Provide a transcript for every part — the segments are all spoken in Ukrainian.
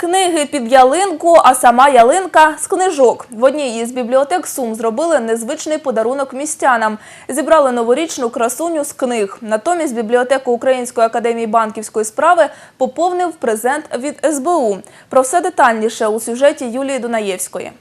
Книги під ялинку, а сама ялинка з книжок. В одній із бібліотек Сум зробили незвичний подарунок містянам. Зібрали новорічну красуню з книг. Натомість бібліотеку Української академії банківської справи поповнив презент від СБУ. Про все детальніше у сюжеті Юлії Дунаєвської.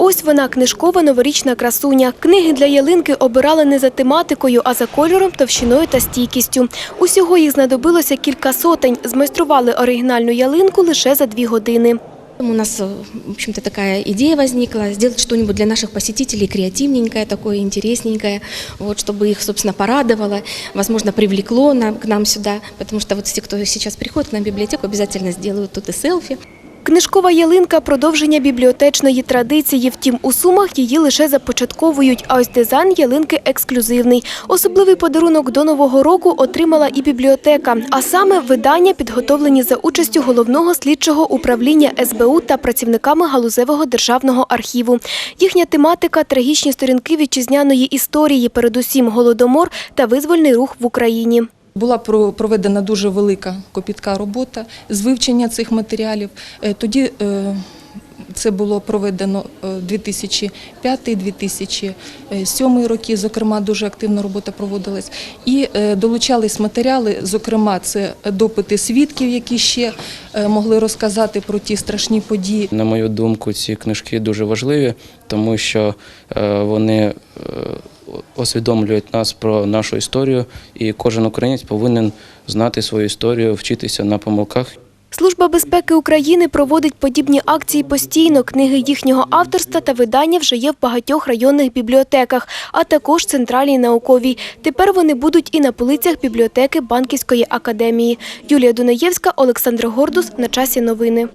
Ось вона, книжкова новорічна красуня. Книги для ялинки обирали не за тематикою, а за кольором, товщиною та стійкістю. Усього їх знадобилося кілька сотень. Змайстрували оригінальну ялинку лише за дві години. У нас, в общем-то, такая идея возникла, сделать что-нибудь для наших посетителей креативненькое, такое интересненькое, вот, чтобы их, собственно, порадовало, возможно, привлекло нам, к нам сюда, потому что вот все, кто сейчас приходит к нам в библиотеку, обязательно сделают тут и селфи. Книжкова ялинка – продовження бібліотечної традиції. Втім, у Сумах її лише започатковують, а ось дизайн ялинки ексклюзивний. Особливий подарунок до Нового року отримала і бібліотека, а саме видання, підготовлені за участю головного слідчого управління СБУ та працівниками галузевого державного архіву. Їхня тематика – трагічні сторінки вітчизняної історії, передусім голодомор та визвольний рух в Україні. Була про- проведена дуже велика копітка робота з вивчення цих матеріалів. Е, Тоді е, це було проведено е, 2005-2007 роки, зокрема, дуже активна робота проводилась. І е, долучались матеріали, зокрема, це допити свідків, які ще е, могли розказати про ті страшні події. На мою думку, ці книжки дуже важливі, тому що е, вони е, освідомлюють нас про нашу історію, і кожен українець повинен знати свою історію, вчитися на помилках. Служба безпеки України проводить подібні акції постійно. Книги їхнього авторства та видання вже є в багатьох районних бібліотеках, а також центральній науковій. Тепер вони будуть і на полицях бібліотеки Банківської академії. Юлія Дунаєвська, Олександр Гордус. На часі новини.